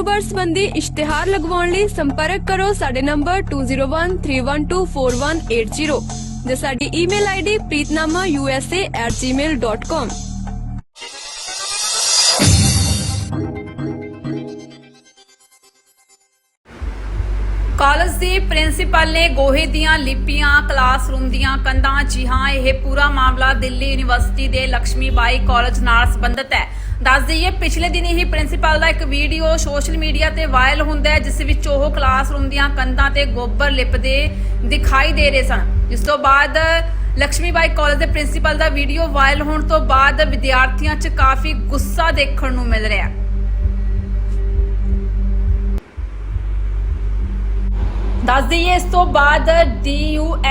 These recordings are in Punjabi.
ਕਾਰੋਬਾਰ ਸੰਬੰਧੀ ਇਸ਼ਤਿਹਾਰ ਲਗਵਾਉਣ ਲਈ ਸੰਪਰਕ ਕਰੋ ਸਾਡੇ ਨੰਬਰ 2013124180 ਜਾਂ ਸਾਡੀ ਈਮੇਲ ਆਈਡੀ preetnamausa@gmail.com ਕਾਲਜ ਦੀ ਪ੍ਰਿੰਸੀਪਲ ਨੇ ਗੋਹੇ ਦੀਆਂ ਲਿਪੀਆਂ, ਕਲਾਸਰੂਮ ਦੀਆਂ ਕੰਧਾਂ, ਜੀ ਹਾਂ, ਇਹ ਪੂਰਾ ਮਾਮਲਾ ਦਿੱਲੀ ਯੂਨੀਵਰਸਿਟੀ ਦੇ ਲక్ష్ਮੀ ਬਾਈ ਕਾਲਜ ਨਾਲ ਸੰਬੰਧਿਤ ਹੈ। ਦੱਸ ਦਈਏ, ਪਿਛਲੇ ਦਿਨੀ ਹੀ ਪ੍ਰਿੰਸੀਪਲ ਦਾ ਇੱਕ ਵੀਡੀਓ ਸੋਸ਼ਲ ਮੀਡੀਆ ਤੇ ਵਾਇਰਲ ਹੁੰਦਾ ਹੈ, ਜਿਸ ਵਿੱਚ ਉਹ ਕਲਾਸਰੂਮ ਦੀਆਂ ਕੰਧਾਂ ਤੇ ਗੋਬਰ ਲਿਪਦੇ ਦਿਖਾਈ ਦੇ ਰਹੇ ਸਨ। ਜਿਸ ਤੋਂ ਬਾਅਦ ਲక్ష్ਮੀ ਬਾਈ ਕਾਲਜ ਦੇ ਪ੍ਰਿੰਸੀਪਲ ਦਾ ਵੀਡੀਓ ਵਾਇਰਲ ਹੋਣ ਤੋਂ ਬਾਅਦ ਵਿਦਿਆਰਥੀਆਂ 'ਚ ਕਾਫੀ ਗੁੱਸਾ ਦੇਖਣ ਨੂੰ ਮਿਲ ਰਿਹਾ ਹੈ। ਦੱਸ ਦਈਏ, ਇਸ ਤੋਂ ਬਾਅਦ ਡੀਯੂਐਸਯੂ ਦੇ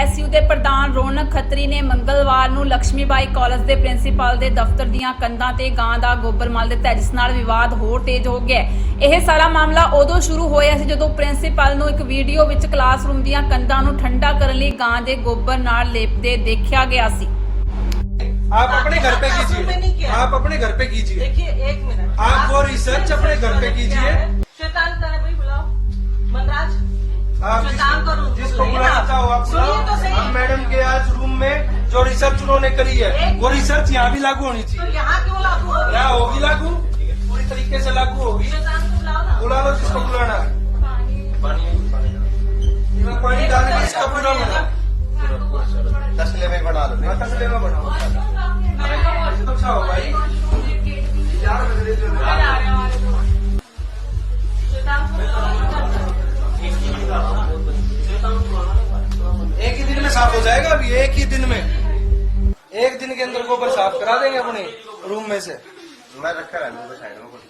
ਰੌਣਕ ਖੱਤਰੀ ਨੇ ਮੰਗਲਵਾਰ ਨੂੰ ਲక్ష్ਮੀਬਾਈ ਕਾਲਜ ਦੇ ਪ੍ਰਿੰਸੀਪਲ ਦੇ ਦਫ਼ਤਰ ਦੀਆਂ ਕੰਧਾਂ ਤੇ ਗਾਂ ਦਾ ਗੋਬਰ ਮਲ ਦਿੱਤਾ ਜਿਸ ਨਾਲ ਵਿਵਾਦ ਹੋਰ ਤੇਜ਼ ਹੋ ਗਿਆ ਇਹ ਸਾਰਾ ਮਾਮਲਾ ਉਦੋਂ ਸ਼ੁਰੂ ਹੋਇਆ ਸੀ ਜਦੋਂ ਪ੍ਰਿੰਸੀਪਲ ਨੂੰ ਇੱਕ ਵੀਡੀਓ ਵਿੱਚ ਕਲਾਸਰੂਮ ਦੀਆਂ ਕੰਧਾਂ ਨੂੰ ਠੰਡਾ ਕਰਨ ਲਈ ਗਾਂ ਦੇ ਗੋਬਰ ਨਾਲ ਲੇਪਦੇ ਦੇਖਿਆ ਗਿਆ ਸੀ। आप अपने घर पे कीजिए आप अपने घर पे कीजिए देखिए एक मिनट आप वो रिसर्च अपने घर पे कीजिए श्वेताल बुलाओ मनराज जिसको आप तो हम मैडम के आज रूम में जो रिसर्च उन्होंने करी है वो रिसर्च यहाँ भी लागू होनी तो चाहिए। यहाँ क्यों लागू हो यहाँ होगी लागू? पूरी तरीके से लागू होगी। बुला लो जिसको बुलाना है। पानी। डाल के पूरा बना तसले में बना लो। हाँ, तसले में बनाओ ऐसे तो अच्छा हो। भाई एक दिन के अंदर गोबर साफ करा देंगे अपने रूम में से मैं रखा रहने दो साइड में कुछ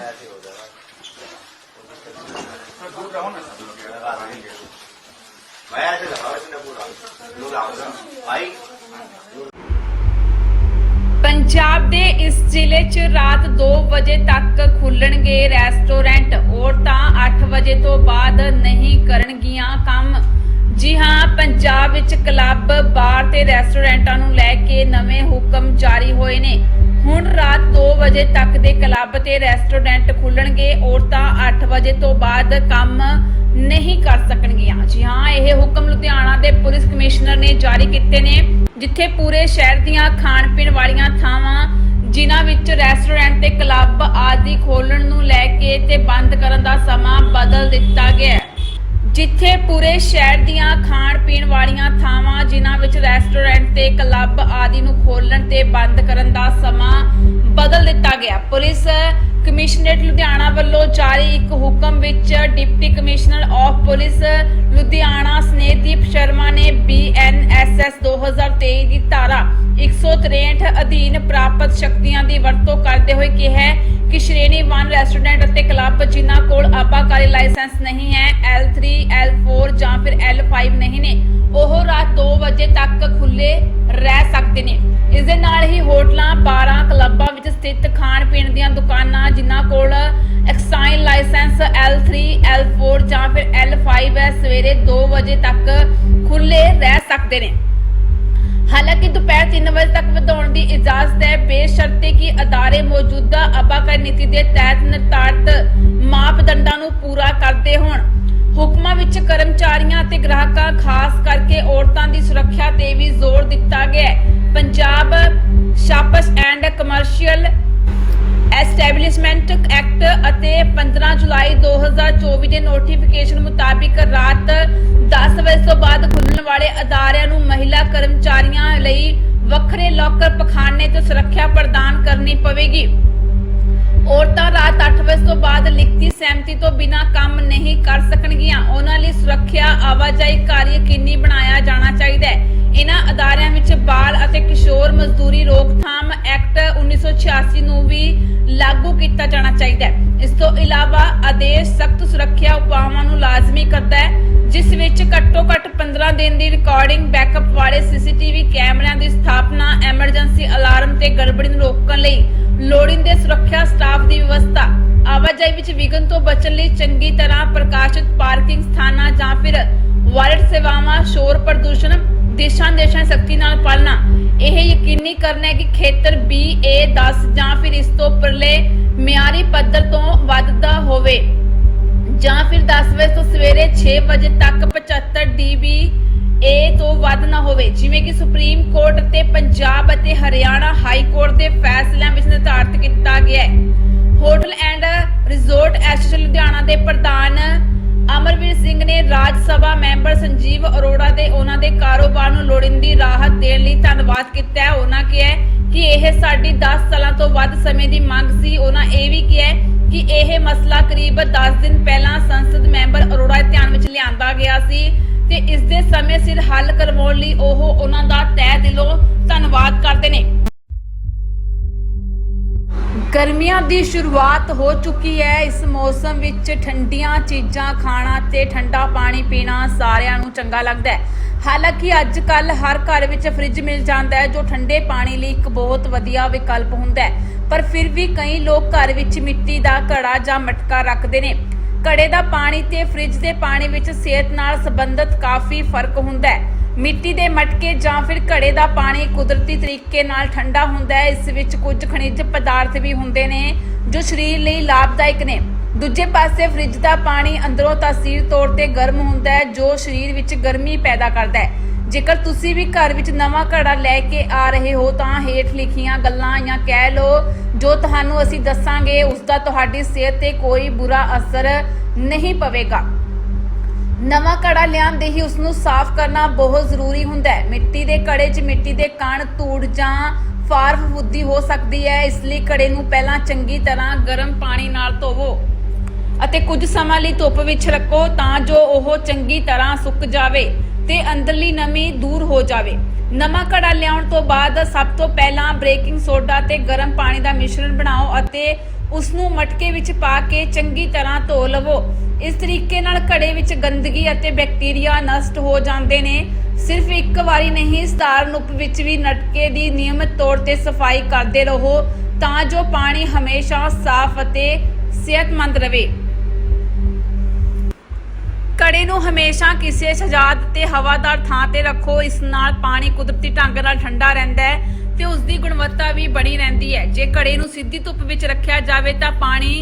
ऐसे हो जाएगा मैं ऐसे लगाओ इसने पूरा लोग आओ भाई ਪੰਜਾਬ ਦੇ ਇਸ ਜ਼ਿਲ੍ਹੇ 'ਚ ਰਾਤ 2 ਵਜੇ ਤੱਕ ਖੁੱਲਣਗੇ ਰੈਸਟੋਰੈਂਟ ਔਰਤਾਂ 8 ਵਜੇ ਤੋਂ ਬਾਅਦ ਨਹੀਂ ਕਰਨਗੀਆਂ ਕੰਮ ਜੀ ਹਾਂ ਪੰਜਾਬ ਵਿੱਚ ਕਲੱਬ, ਬਾਰ ਤੇ ਰੈਸਟੋਰੈਂਟਾਂ ਨੂੰ ਲੈ ਕੇ ਨਵੇਂ ਹੁਕਮ ਜਾਰੀ ਹੋਏ ਨੇ। ਹੁਣ ਰਾਤ 2 ਵਜੇ ਤੱਕ ਦੇ ਕਲੱਬ ਤੇ ਰੈਸਟੋਰੈਂਟ ਖੁੱਲਣਗੇ ਔਰਤਾਂ 8 ਵਜੇ ਤੋਂ ਬਾਅਦ ਕੰਮ ਨਹੀਂ ਕਰ ਸਕਣਗੀਆਂ। ਜੀ ਹਾਂ, ਇਹ ਹੁਕਮ ਲੁਧਿਆਣਾ ਦੇ ਪੁਲਿਸ ਕਮਿਸ਼ਨਰ ਨੇ ਜਾਰੀ ਕੀਤੇ ਨੇ, ਜਿੱਥੇ ਪੂਰੇ ਸ਼ਹਿਰ ਦੀਆਂ ਖਾਣ ਪੀਣ ਵਾਲੀਆਂ ਥਾਵਾਂ, ਜਿਨ੍ਹਾਂ ਵਿੱਚ ਰੈਸਟੋਰੈਂਟ ਤੇ ਕਲੱਬ ਆਦਿ ਖੋਲਣ ਨੂੰ ਲੈ ਕੇ ਤੇ ਬੰਦ ਕਰਨ ਦਾ ਸਮਾਂ ਬਦਲ ਦਿੱਤਾ ਗਿਆ ਹੈ। ਜਿੱਥੇ ਪੂਰੇ ਸ਼ਹਿਰ ਦੀਆਂ ਖਾਣ ਪੀਣ ਵਾਲੀਆਂ ਥਾਵਾਂ, ਜਿਨ੍ਹਾਂ ਵਿੱਚ ਰੈਸਟੋਰੈਂਟ ਤੇ ਕਲੱਬ ਆਦਿ ਨੂੰ ਖੋਲਣ ਤੇ ਬੰਦ ਕਰਨ ਦਾ ਸਮਾਂ ਬਦਲ ਦਿੱਤਾ ਗਿਆ। ਪੁਲਿਸ ਕਮਿਸ਼ਨਰੇਟ ਲੁਧਿਆਣਾ ਵੱਲੋਂ ਜਾਰੀ ਇੱਕ ਹੁਕਮ ਵਿੱਚ deputy commissioner of police Ludhiana Snehdeep Sharma ਨੇ ਬੀਐਨਐਸਐਸ 2023 ਦੀ ਧਾਰਾ 163 ਅਧੀਨ ਪ੍ਰਾਪਤ ਸ਼ਕਤੀਆਂ ਦੀ ਵਰਤੋਂ ਕਰਦੇ ਹੋਏ ਕਿਹਾ ਕਿ ਸ਼੍ਰੇਣੀ 1 ਰੈਸਟੋਰੈਂਟ ਅਤੇ ਕਲੱਬ ਜਿਨ੍ਹਾਂ ਕੋਲ ਆਬਾਕਾਰੀ ਲਾਇਸੈਂਸ ਨਹੀਂ ਹੈ L3 L4 ਜਾਂ ਫਿਰ L5 ਨਹੀਂ ਨੇ, ਉਹ ਰਾਤ 2 ਵਜੇ ਤੱਕ ਖੁੱਲੇ ਰਹਿ ਸਕਦੇ ਨੇ। ਇਸ ਦੇ ਨਾਲ ਹੀ ਹੋਟਲਾਂ, ਬਾਰਾਂ, ਕਲੱਬਾਂ ਵਿੱਚ ਸਥਿਤ ਖਾਣ ਪੀਣ ਦੀਆਂ ਦੁਕਾਨਾਂ ਜਿਨ੍ਹਾਂ ਕੋਲ ਐਕਸਾਈਨ ਲਾਇਸੈਂਸ L3 L4 ਜਾਂ ਫਿਰ L5 ਹੈ, ਸਵੇਰੇ 2 ਵਜੇ ਤੱਕ ਖੁੱਲੇ ਰਹਿ ਸਕਦੇ ਨੇ। 3 ਵਜੇ ਤੱਕ ਵਧਾਉਣ ਦੀ ਇਜਾਜ਼ਤ ਹੈ। ਬੇਸ਼ਰਤੇ ਕਿ ਅਦਾਰੇ ਮੌਜੂਦਾ ਅਬਾਕਰ ਨੀਤੀ ਦੇ ਤਹਿਤ ਨਿਰਧਾਰਤ ਮਾਪਦੰਡਾਂ ਨੂੰ ਪੂਰਾ ਕਰਦੇ ਹੋਣ। ਹੁਕਮਾਂ ਵਿੱਚ ਕਰਮਚਾਰੀਆਂ ਅਤੇ ਗ੍ਰਾਹਕਾਂ, ਖਾਸ ਕਰਕੇ ਔਰਤਾਂ ਦੀ ਸੁਰੱਖਿਆ ਤੇ ਵੀ ਜ਼ੋਰ ਦਿੱਤਾ ਗਿਆ ਹੈ। Punjab shops and commercial establishment act ਅਤੇ 15 ਜੁਲਾਈ 2024 ਦੇ ਨੋਟੀਫਿਕੇਸ਼ਨ ਮੁਤਾਬਿਕ ਰਾਤ 10 ਵਜੇ ਤੋਂ ਬਾਅਦ ਖੁੱਲਣ ਵਾਲੇ ਅਦਾਰਿਆਂ ਨੂੰ ਮਹਿਲਾ ਕਰਮਚਾਰੀਆਂ ਲਈ ਵੱਖਰੇ ਲੋਕਰ ਪਖਾਨੇ ਤੇ ਸੁਰੱਖਿਆ ਪ੍ਰਦਾਨ ਕਰਨੀ ਪਵੇਗੀ। ਔਰਤਾਂ ਰਾਤ 8 ਵਜੇ ਤੋਂ ਬਾਅਦ ਲਿਖਤੀ ਸਹਿਮਤੀ ਤੋਂ ਬਿਨਾਂ ਕੰਮ ਨਹੀਂ ਕਰ ਸਕਣਗੀਆਂ। ਉਹਨਾਂ ਲਈ ਸੁਰੱਖਿਆ ਆਵਾਜਾਈ ਕਾਰਜ ਯਕੀਨੀ ਬਣਾਇਆ ਜਾਣਾ ਚਾਹੀਦਾ ਹੈ। ਇਹਨਾਂ ਅਦਾਰਿਆਂ ਵਿੱਚ ਬਾਲ ਅਤੇ ਕਿਸ਼ੋਰ ਮਜ਼ਦੂਰੀ ਰੋਕਥਾਮ ਐਕਟ 1986 ਨੂੰ ਵੀ ਲਾਗੂ ਕੀਤਾ ਜਾਣਾ ਚਾਹੀਦਾ ਹੈ। ਇਸ ਤੋਂ ਇਲਾਵਾ ਆਦੇਸ਼ ਸਖਤ ਸੁਰੱਖਿਆ ਉਪਾਵਾਂ ਨੂੰ ਲਾਜ਼ਮੀ ਕਰਦਾ ਹੈ, ਜਿਸ ਵਿੱਚ ਘੱਟੋ ਘੱਟ 15 ਦਿਨ ਦੀ ਰਿਕਾਰਡਿੰਗ ਬੈਕਅਪ ਵਾਲੇ ਸੀਸੀਟੀਵੀ ਕੈਮਰਿਆਂ ਦੀ ਸਥਾਪਨਾ ਐਮਰਜੈਂਸੀ ਅਲਾਰਮ ਤੇ ਗੜਬੜੀ ਨੂੰ ਰੋਕਣ ਲਈ ਲੋੜੀਂਦੇ ਸੁਰੱਖਿਆ ਸਟਾਫ ਦੀ ਵਿਵਸਥਾ। ਆਵਾਜਾਈ ਵਿੱਚ ਵਿਘਨ ਤੋਂ ਬਚਣ ਲਈ ਚੰਗੀ ਤਰ੍ਹਾਂ ਪ੍ਰਕਾਸ਼ਿਤ ਪਾਰਕਿੰਗ ਸਥਾਨਾਂ ਜਾਂ ਫਿਰ ਵਾਇਰਡ ਸੇਵਾਵਾਂ, ਸ਼ੋਰ ਪ੍ਰਦੂਸ਼ਣ ਦੇਸ਼ਾਂ ਦੇਸ਼ਾਂ ਸਖਤੀ ਨਾਲ ਪਾਲਣਾ। ਇਹ ਯਕੀਨੀ ਕਰਨਾ ਹੈ ਕਿ ਖੇਤਰ B, A 10 ਜਾਂ ਫਿਰ ਇਸ ਤੋਂ ਉੱਪਰਲੇ ਮਿਆਰੀ ਪੱਧਰ ਤੋਂ ਵੱਧਦਾ ਹੋਵੇ ਜਾਂ ਫਿਰ 10 ਵਜੇ ਤੋਂ ਸਵੇਰੇ 6 ਵਜੇ ਤੱਕ 75 dB ਇਹ ਤੋਂ ਵੱਧ ਨਾ ਹੋਵੇ। ਜਿਵੇਂ ਕਿ ਸੁਪਰੀਮ ਕੋਰਟ ਤੇ ਪੰਜਾਬ ਅਤੇ ਹਰਿਆਣਾ ਹਾਈ ਕੋਰਟ ਦੇ ਫੈਸਲਿਆਂ ਵਿੱਚ ਨਿਰਧਾਰਤ ਕੀਤਾ ਗਿਆ ਹੈ। Hotel and resort association Ludhiana ਦੇ ਪ੍ਰਧਾਨ ਅਮਰਵੀਰ ਸਿੰਘ ਨੇ ਰਾਜ ਸਭਾ ਮੈਂਬਰ ਸੰਜੀਵ ਅਰੋੜਾ ਦੇ ਉਹਨਾਂ ਦੇ ਕਾਰੋਬਾਰ ਨੂੰ ਲੋੜੀਂਦੀ ਰਾਹਤ ਦੇਣ ਲਈ ਧੰਨਵਾਦ ਕੀਤਾ ਹੈ। ਉਹਨਾਂ ਕਿਹਾ ਕਿ ਇਹ ਸਾਡੀ 10 ਸਾਲਾਂ ਤੋਂ ਵੱਧ ਸਮੇਂ ਦੀ ਮੰਗ ਸੀ। ਉਹਨਾਂ ਇਹ ਵੀ ਕਿਹਾ ਕਿ ਇਹ ਮਸਲਾ ਕਰੀਬ 10 ਦਿਨ ਪਹਿਲਾਂ ਸੰਸਦ ਮੈਂਬਰ ਅਰੋੜਾ ਧਿਆਨ ਵਿੱਚ ਲਿਆਂਦਾ ਗਿਆ ਸੀ ਤੇ ਇਸ ਦੇ ਸਮੇਂ ਸਿਰ ਹੱਲ ਕਰਵਾਉਣ ਲਈ ਉਹ ਉਹਨਾਂ ਦਾ ਤਹਿ ਦਿਲੋਂ ਧੰਨਵਾਦ ਕਰਦੇ ਨੇ। ਗਰਮੀਆਂ ਦੀ ਸ਼ੁਰੂਆਤ ਹੋ ਚੁੱਕੀ ਹੈ। ਇਸ ਮੌਸਮ ਵਿੱਚ ਠੰਡੀਆਂ ਚੀਜ਼ਾਂ ਖਾਣਾ ਤੇ ਠੰਡਾ ਪਾਣੀ ਪੀਣਾ ਸਾਰਿਆਂ ਨੂੰ ਚੰਗਾ ਲੱਗਦਾ ਹੈ। ਹਾਲਾਂਕਿ ਅੱਜ ਕੱਲ ਹਰ ਘਰ ਵਿੱਚ ਫ੍ਰਿਜ ਮਿਲ ਜਾਂਦਾ ਹੈ, ਜੋ ਠੰਡੇ ਪਾਣੀ ਲਈ ਇੱਕ ਬਹੁਤ ਵਧੀਆ ਵਿਕਲਪ ਹੁੰਦਾ ਹੈ। ਪਰ ਫਿਰ ਵੀ ਕਈ ਲੋਕ ਘਰ ਵਿੱਚ ਮਿੱਟੀ ਦਾ ਘੜਾ ਜਾਂ ਮਟਕਾ ਰੱਖਦੇ ਨੇ। ਘੜੇ ਦਾ ਪਾਣੀ ਤੇ ਫ੍ਰਿਜ ਦੇ ਪਾਣੀ ਵਿੱਚ ਸਿਹਤ ਨਾਲ ਸੰਬੰਧਿਤ ਕਾਫੀ ਫ਼ਰਕ ਹੁੰਦਾ ਹੈ। ਮਿੱਟੀ ਦੇ ਮਟਕੇ ਜਾਂ ਫਿਰ ਘੜੇ ਦਾ ਪਾਣੀ ਕੁਦਰਤੀ ਤਰੀਕੇ ਨਾਲ ਠੰਡਾ ਹੁੰਦਾ ਹੈ, ਇਸ ਵਿੱਚ ਕੁਝ ਖਣਿਜ ਪਦਾਰਥ ਵੀ ਹੁੰਦੇ ਨੇ, ਜੋ ਸਰੀਰ ਲਈ ਲਾਭਦਾਇਕ ਨੇ। ਦੂਜੇ ਪਾਸੇ ਫ੍ਰਿਜ ਦਾ ਪਾਣੀ ਅੰਦਰੋਂ ਤਾਸੀਰ ਤੌਰ ਤੇ ਗਰਮ ਹੁੰਦਾ ਹੈ, ਜੋ ਸਰੀਰ ਵਿੱਚ ਗਰਮੀ ਪੈਦਾ ਕਰਦਾ ਹੈ। ਜੇਕਰ ਤੁਸੀਂ ਵੀ ਘਰ ਵਿੱਚ ਨਵਾਂ ਘੜਾ ਲੈ ਕੇ ਆ ਰਹੇ ਹੋ, ਤਾਂ ਹੇਠ ਲਿਖੀਆਂ ਗੱਲਾਂ ਜਾਂ ਕਹਿ ਲਓ, ਜੋ ਤੁਹਾਨੂੰ ਅਸੀਂ ਦੱਸਾਂਗੇ ਉਸ ਦਾ ਤੁਹਾਡੀ ਸਿਹਤ ਤੇ ਕੋਈ ਬੁਰਾ ਅਸਰ ਨਹੀਂ ਪਵੇਗਾ। ਨਵਾਂ ਘੜਾ ਲਿਆਂਦੇ ਹੀ ਉਸ ਨੂੰ ਸਾਫ਼ ਕਰਨਾ ਬਹੁਤ ਜ਼ਰੂਰੀ ਹੁੰਦਾ ਹੈ। ਮਿੱਟੀ ਦੇ ਘੜੇ 'ਚ ਮਿੱਟੀ ਦੇ ਕਣ ਧੂੜ ਜਾਂ ਫਾਰਫ ਫੁੱਦੀ ਹੋ ਸਕਦੀ ਹੈ। ਇਸ ਲਈ ਘੜੇ ਨੂੰ ਪਹਿਲਾਂ ਚੰਗੀ ਤਰ੍ਹਾਂ ਗਰਮ ਪਾਣੀ ਨਾਲ ਧੋਵੋ ਅਤੇ ਕੁਝ ਸਮਾਂ ਲਈ ਧੁੱਪ ਵਿੱਚ ਰੱਖੋ ਤਾਂ ਜੋ ਉਹ ਚੰਗੀ ਤਰ੍ਹਾਂ ਸੁੱਕ ਜਾਵੇ ਤੇ ਅੰਦਰਲੀ ਨਮੀ ਦੂਰ ਹੋ ਜਾਵੇ। ਨਵਾਂ ਘੜਾ ਲਿਆਉਣ ਤੋਂ ਬਾਅਦ ਸਭ ਤੋਂ ਪਹਿਲਾਂ ਬੇਕਿੰਗ ਸੋਡਾ ਤੇ ਗਰਮ ਪਾਣੀ ਦਾ ਮਿਸ਼ਰਣ ਬਣਾਓ ਅਤੇ ਉਸ ਨੂੰ ਮਟਕੇ ਵਿੱਚ ਪਾ ਕੇ ਚੰਗੀ ਤਰ੍ਹਾਂ ਧੋ ਲਵੋ। ਇਸ ਤਰੀਕੇ ਨਾਲ ਘੜੇ ਵਿੱਚ ਗੰਦਗੀ ਅਤੇ ਬੈਕਟੀਰੀਆ ਨਸ਼ਟ ਹੋ ਜਾਂਦੇ ਨੇ। ਸਿਰਫ ਇੱਕ ਵਾਰੀ ਨਹੀਂ, ਸਧਾਰਨ ਉਪ ਵਿੱਚ ਵੀ ਨਟਕੇ ਦੀ ਨਿਯਮਿਤ ਤੌਰ ਤੇ ਸਫ਼ਾਈ ਕਰਦੇ ਰਹੋ ਤਾਂ ਜੋ ਪਾਣੀ ਹਮੇਸ਼ਾ ਸਾਫ਼ ਅਤੇ ਸਿਹਤਮੰਦ ਰਹੇ। ਕੜੇ ਨੂੰ ਹਮੇਸ਼ਾ ਕਿਸੇ ਸਜਾਦ ਤੇ ਹਵਾਦਾਰ ਥਾਂ ਤੇ ਰੱਖੋ। ਇਸ ਨਾਲ ਪਾਣੀ ਕੁਦਰਤੀ ਢੰਗ ਨਾਲ ਠੰਡਾ ਰਹਿੰਦਾ ਹੈ। ਤੇ ਉਸ ਦੀ ਗੁਣਵੱਤਾ ਵੀ ਬਣੀ ਰਹਿੰਦੀ ਹੈ। ਜੇ ਘੜੇ ਨੂੰ ਸਿੱਧੀ ਧੁੱਪ ਵਿੱਚ ਰੱਖਿਆ ਜਾਵੇ ਤਾਂ ਪਾਣੀ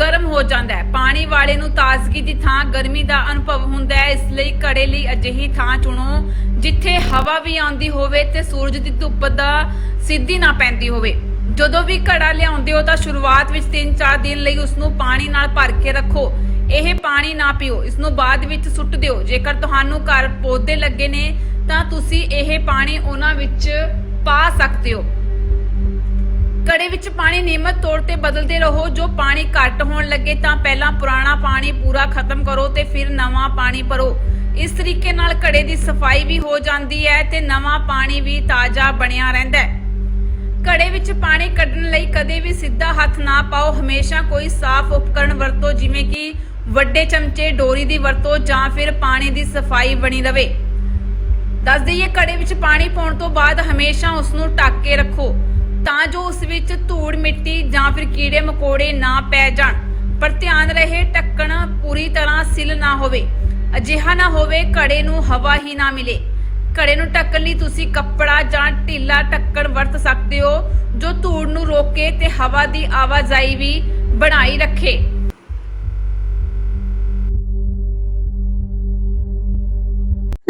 ਗਰਮ ਹੋ ਜਾਂਦਾ ਹੈ। ਪਾਣੀ ਵਾਲੇ ਨੂੰ ਤਾਜ਼ਗੀ ਦੀ ਥਾਂ ਗਰਮੀ ਦਾ ਅਨੁਭਵ ਹੁੰਦਾ ਹੈ। ਇਸ ਲਈ ਕੜੇ ਲਈ ਅਜਿਹੀ ਥਾਂ ਚੁਣੋ, ਜਿੱਥੇ ਹਵਾ ਵੀ ਆਉਂਦੀ ਹੋਵੇ ਤੇ ਸੂਰਜ ਦੀ ਧੁੱਪ ਦਾ ਸਿੱਧੀ ਨਾ ਪੈਂਦੀ ਹੋਵੇ। ਜਦੋਂ ਵੀ ਘੜਾ ਲਿਆਉਂਦੇ ਹੋ ਤਾਂ ਸ਼ੁਰੂਆਤ ਵਿੱਚ 3-4 ਦਿਨ ਲਈ ਉਸ ਨੂੰ ਪਾਣੀ ਨਾਲ ਭਰ ਕੇ ਰੱਖੋ। ਇਹ ਪਾਣੀ ਨਾ ਪੀਓ। ਇਸ ਨੂੰ ਬਾਅਦ ਵਿੱਚ ਸੁੱਟ ਦਿਓ। ਜੇਕਰ ਤੁਹਾਨੂੰ ਘਰ ਪੌਦੇ ਲੱਗੇ ਨੇ ਤਾਂ ਤੁਸੀਂ ਇਹ ਪਾਣੀ ਉਹਨਾਂ ਵਿੱਚ ਪਾ ਸਕਦੇ ਹੋ। ਕੜੇ ਵਿੱਚ ਪਾਣੀ ਨਿਯਮਤ ਤੌਰ ਤੇ ਬਦਲਦੇ ਰਹੋ। ਜੋ ਪਾਣੀ ਘੱਟ ਹੋਣ ਲੱਗੇ ਤਾਂ ਪਹਿਲਾਂ ਪੁਰਾਣਾ ਪਾਣੀ ਪੂਰਾ ਖਤਮ ਕਰੋ ਤੇ ਫਿਰ ਨਵਾਂ ਪਾਣੀ ਭਰੋ। ਇਸ ਤਰੀਕੇ ਨਾਲ ਘੜੇ ਦੀ ਸਫ਼ਾਈ ਵੀ ਹੋ ਜਾਂਦੀ ਹੈ ਤੇ ਨਵਾਂ ਪਾਣੀ ਵੀ ਤਾਜ਼ਾ ਬਣਿਆ ਰਹਿੰਦਾ ਹੈ। ਘੜੇ ਵਿੱਚ ਪਾਣੀ ਕੱਢਣ ਲਈ ਕਦੇ ਵੀ ਸਿੱਧਾ ਹੱਥ ਨਾ ਪਾਓ। ਹਮੇਸ਼ਾ ਕੋਈ ਸਾਫ਼ ਉਪਕਰਣ ਵਰਤੋ, ਜਿਵੇਂ ਕਿ ਵੱਡੇ ਚਮਚੇ, ਡੋਰੀ ਦੀ ਵਰਤੋ ਜਾਂ ਫਿਰ ਪਾਣੀ ਦੀ ਸਫ਼ਾਈ ਬਣੀ ਰਵੇ ਦੱਸ ਦਈਏ ਘੜੇ ਵਿੱਚ ਪਾਣੀ ਪਾਉਣ ਤੋਂ ਬਾਅਦ ਹਮੇਸ਼ਾ ਉਸ ਨੂੰ ਢੱਕ ਕੇ ਰੱਖੋ, ਤਾਂ ਜੋ ਉਸ ਵਿੱਚ ਧੂੜ, ਮਿੱਟੀ ਜਾਂ ਫਿਰ ਕੀੜੇ ਮਕੌੜੇ ਨਾ ਪੈ ਜਾਣ। ਪਰ ਧਿਆਨ ਰਹੇ, ਢੱਕਣ ਪੂਰੀ ਤਰ੍ਹਾਂ ਸਿਲ ਨਾ ਹੋਵੇ। ਅਜਿਹਾ ਨਾ ਹੋਵੇ ਘੜੇ ਨੂੰ ਹਵਾ ਹੀ ਨਾ ਮਿਲੇ। ਘੜੇ ਨੂੰ ਢੱਕਣ ਲਈ ਤੁਸੀਂ ਕੱਪੜਾ ਜਾਂ ਢਿੱਲਾ ਢੱਕਣ ਵਰਤ ਸਕਦੇ ਹੋ, ਜੋ ਧੂੜ ਨੂੰ ਰੋਕੇ ਤੇ ਹਵਾ ਦੀ ਆਵਾਜਾਈ ਵੀ ਬਣਾਈ ਰੱਖੇ।